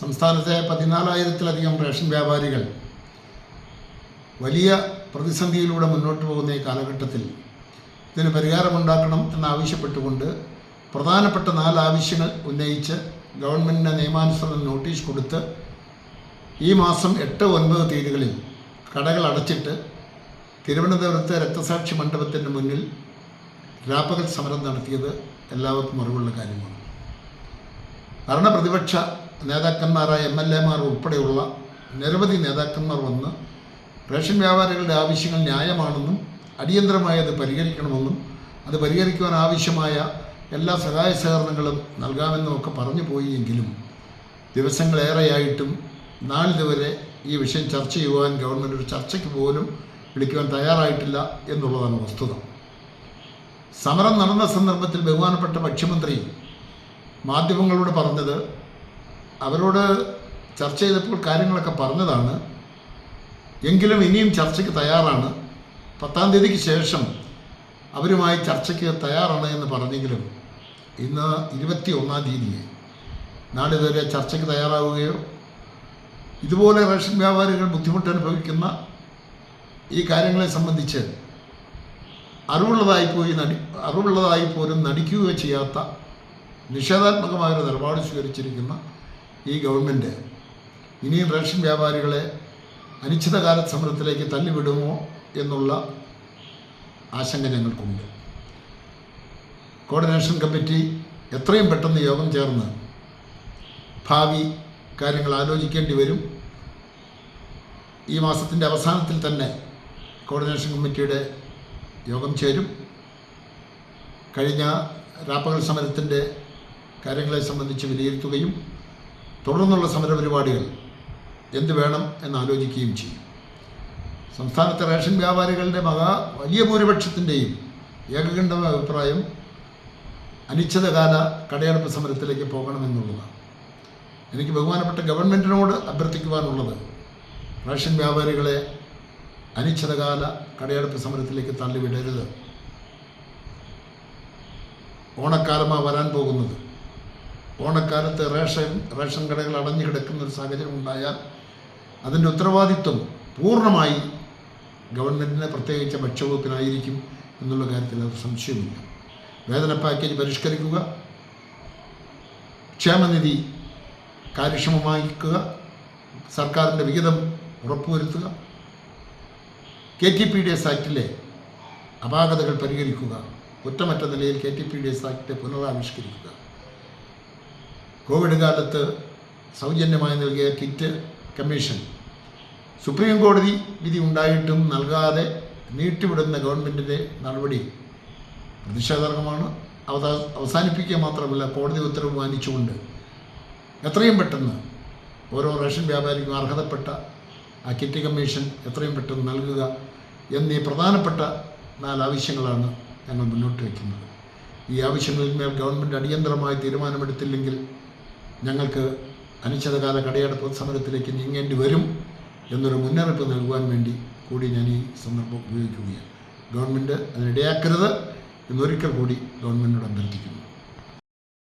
സംസ്ഥാനത്തെ പതിനാലായിരത്തിലധികം റേഷൻ വ്യാപാരികൾ വലിയ പ്രതിസന്ധിയിലൂടെ മുന്നോട്ട് പോകുന്ന ഈ കാലഘട്ടത്തിൽ ഇതിന് പരിഹാരമുണ്ടാക്കണം എന്നാവശ്യപ്പെട്ടുകൊണ്ട് പ്രധാനപ്പെട്ട നാല് ആവശ്യങ്ങൾ ഉന്നയിച്ച് ഗവൺമെന്റിന് നിയമാനുസൃതം നോട്ടീസ് കൊടുത്ത് ഈ മാസം എട്ട് ഒൻപത് തീയതികളിൽ കടകൾ അടച്ചിട്ട് തിരുവനന്തപുരത്തെ രക്തസാക്ഷി മണ്ഡപത്തിന്റെ മുന്നിൽ രാപ്പകൽ സമരം നടത്തിയത് എല്ലാവർക്കും അറിവുള്ള കാര്യമാണ്. ഭരണപ്രതിപക്ഷ നേതാക്കന്മാരായ എം എൽ എമാർ ഉൾപ്പെടെയുള്ള നിരവധി നേതാക്കന്മാർ വന്ന് റേഷൻ വ്യാപാരികളുടെ ആവശ്യങ്ങൾ ന്യായമാണെന്നും അടിയന്തരമായി അത് പരിഹരിക്കണമെന്നും അത് പരിഹരിക്കുവാൻ ആവശ്യമായ എല്ലാ സഹായ സഹകരണങ്ങളും നൽകാമെന്നും ഒക്കെ പറഞ്ഞു പോയെങ്കിലും ദിവസങ്ങളേറെയായിട്ടും നാളിതുവരെ ഈ വിഷയം ചർച്ച ചെയ്യുവാൻ ഗവൺമെന്റ് ഒരു ചർച്ചയ്ക്ക് പോലും വിളിക്കുവാൻ തയ്യാറായിട്ടില്ല എന്നുള്ളതാണ് വസ്തുത. സമരം നടന്ന സന്ദർഭത്തിൽ ബഹുമാനപ്പെട്ട ഭക്ഷ്യമന്ത്രി മാധ്യമങ്ങളോട് പറഞ്ഞത് അവരോട് ചർച്ച ചെയ്തപ്പോൾ കാര്യങ്ങളൊക്കെ പറഞ്ഞതാണ്. എങ്കിലും ഇനിയും ചർച്ചയ്ക്ക് തയ്യാറാണ്. പത്താം തീയതിക്ക് ശേഷം അവരുമായി ചർച്ചയ്ക്ക് തയ്യാറാണ് എന്ന് പറഞ്ഞെങ്കിലും ഇന്ന് ഇരുപത്തി ഒന്നാം തീയതിയെ. നാളിതുവരെ ചർച്ചയ്ക്ക് തയ്യാറാവുകയോ ഇതുപോലെ റേഷൻ വ്യാപാരികൾ ബുദ്ധിമുട്ട് അനുഭവിക്കുന്ന ഈ കാര്യങ്ങളെ സംബന്ധിച്ച് അറിവുള്ളതായി പോയി നടി അറിവുള്ളതായി പോലും നടിക്കുകയോ ചെയ്യാത്ത നിഷേധാത്മകമായൊരു നിലപാട് സ്വീകരിച്ചിരിക്കുന്ന ഈ ഗവൺമെന്റ് ഇനിയും റേഷൻ വ്യാപാരികളെ അനിശ്ചിതകാല സമരത്തിലേക്ക് തള്ളിവിടുമോ എന്നുള്ള ആശങ്ക ഞങ്ങൾക്കുണ്ട്. കോർഡിനേഷൻ കമ്മിറ്റി എത്രയും പെട്ടെന്ന് യോഗം ചേർന്ന് ഭാവി കാര്യങ്ങൾ ആലോചിക്കേണ്ടി വരും. ഈ മാസത്തിന്റെ അവസാനത്തിൽ തന്നെ കോർഡിനേഷൻ കമ്മിറ്റിയുടെ യോഗം ചേരും. കഴിഞ്ഞ രാപ്പകൽ സമരത്തിന്റെ കാര്യങ്ങളെ സംബന്ധിച്ച് വിലയിരുത്തുകയും തുടർന്നുള്ള സമരപരിപാടികൾ എന്ത് വേണം എന്ന് ആലോചിക്കുകയും ചെയ്യും. സംസ്ഥാനത്തെ റേഷൻ വ്യാപാരികളുടെ മഹാ വലിയ ഭൂരിപക്ഷത്തിന്റെയും ഏകകണ്ഠമായ അഭിപ്രായം അനിശ്ചിതകാല കടയടപ്പ് സമരത്തിലേക്ക് പോകണമെന്നുള്ളതാണ്. എനിക്ക് ബഹുമാനപ്പെട്ട ഗവൺമെന്റിനോട് അഭ്യർത്ഥിക്കുവാനുള്ളത് റേഷൻ വ്യാപാരികളെ അനിശ്ചിതകാല കടയടപ്പ് സമരത്തിലേക്ക് തള്ളിവിടരുത്. ഓണക്കാലമാണ് വരാൻ പോകുന്നത്. ഓണക്കാലത്ത് റേഷൻ റേഷൻ കടകൾ അടഞ്ഞു കിടക്കുന്ന ഒരു സാഹചര്യം ഉണ്ടായാൽ അതിന്റെ ഉത്തരവാദിത്വം പൂർണമായി ഗവൺമെന്റിനെ പ്രത്യേകിച്ച് ഭക്ഷ്യവകുപ്പിനായിരിക്കും എന്നുള്ള കാര്യത്തിൽ അത് സംശയമില്ല വേതന പാക്കേജ് പരിഷ്കരിക്കുക ക്ഷേമനിധി കാര്യക്ഷമമാക്കുക സർക്കാരിന്റെ വിഹിതം ഉറപ്പുവരുത്തുക K T P D S ആക്ടിലെ അപാകതകൾ പരിഹരിക്കുക കുറ്റമറ്റ നിലയിൽ K T P D S act പുനരാവിഷ്കരിക്കുക. Covid കാലത്ത് സൗജന്യമായി നൽകിയ കിറ്റ് കമ്മീഷൻ. സുപ്രീം കോടതി വിധി ഉണ്ടായിട്ടും നൽകാതെ നീട്ടിവിടുന്ന ഗവൺമെന്റിന്റെ നടപടി പ്രതിഷേധാർഹമാണ്. അവസാനിപ്പിക്കുക മാത്രമല്ല കോടതി ഉത്തരവ് മാനിച്ചുകൊണ്ട് എത്രയും പെട്ടെന്ന് ഓരോ റേഷൻ വ്യാപാരിക്കും അർഹതപ്പെട്ട ആ കിറ്റ് കമ്മീഷൻ എത്രയും പെട്ടെന്ന് നൽകുക എന്നീ പ്രധാനപ്പെട്ട നാല് ആവശ്യങ്ങളാണ് ഞങ്ങൾ മുന്നോട്ട് വയ്ക്കുന്നത്. ഈ ആവശ്യങ്ങളിന്മേൽ ഗവൺമെന്റ് അടിയന്തരമായി തീരുമാനമെടുത്തില്ലെങ്കിൽ ഞങ്ങൾക്ക് അനിശ്ചിതകാല കടയടപ്പ് സമരത്തിലേക്ക് നീങ്ങേണ്ടി വരും എന്നൊരു മുന്നറിയിപ്പ് നൽകുവാൻ വേണ്ടി കൂടി ഞാൻ ഈ സന്ദർഭം ഉപയോഗിക്കുകയാണ്. ഗവൺമെന്റ് അതിനിടയാക്കരുത് എന്നൊരിക്കൽ കൂടി ഗവൺമെന്റിനോട് അഭ്യർത്ഥിക്കുന്നു.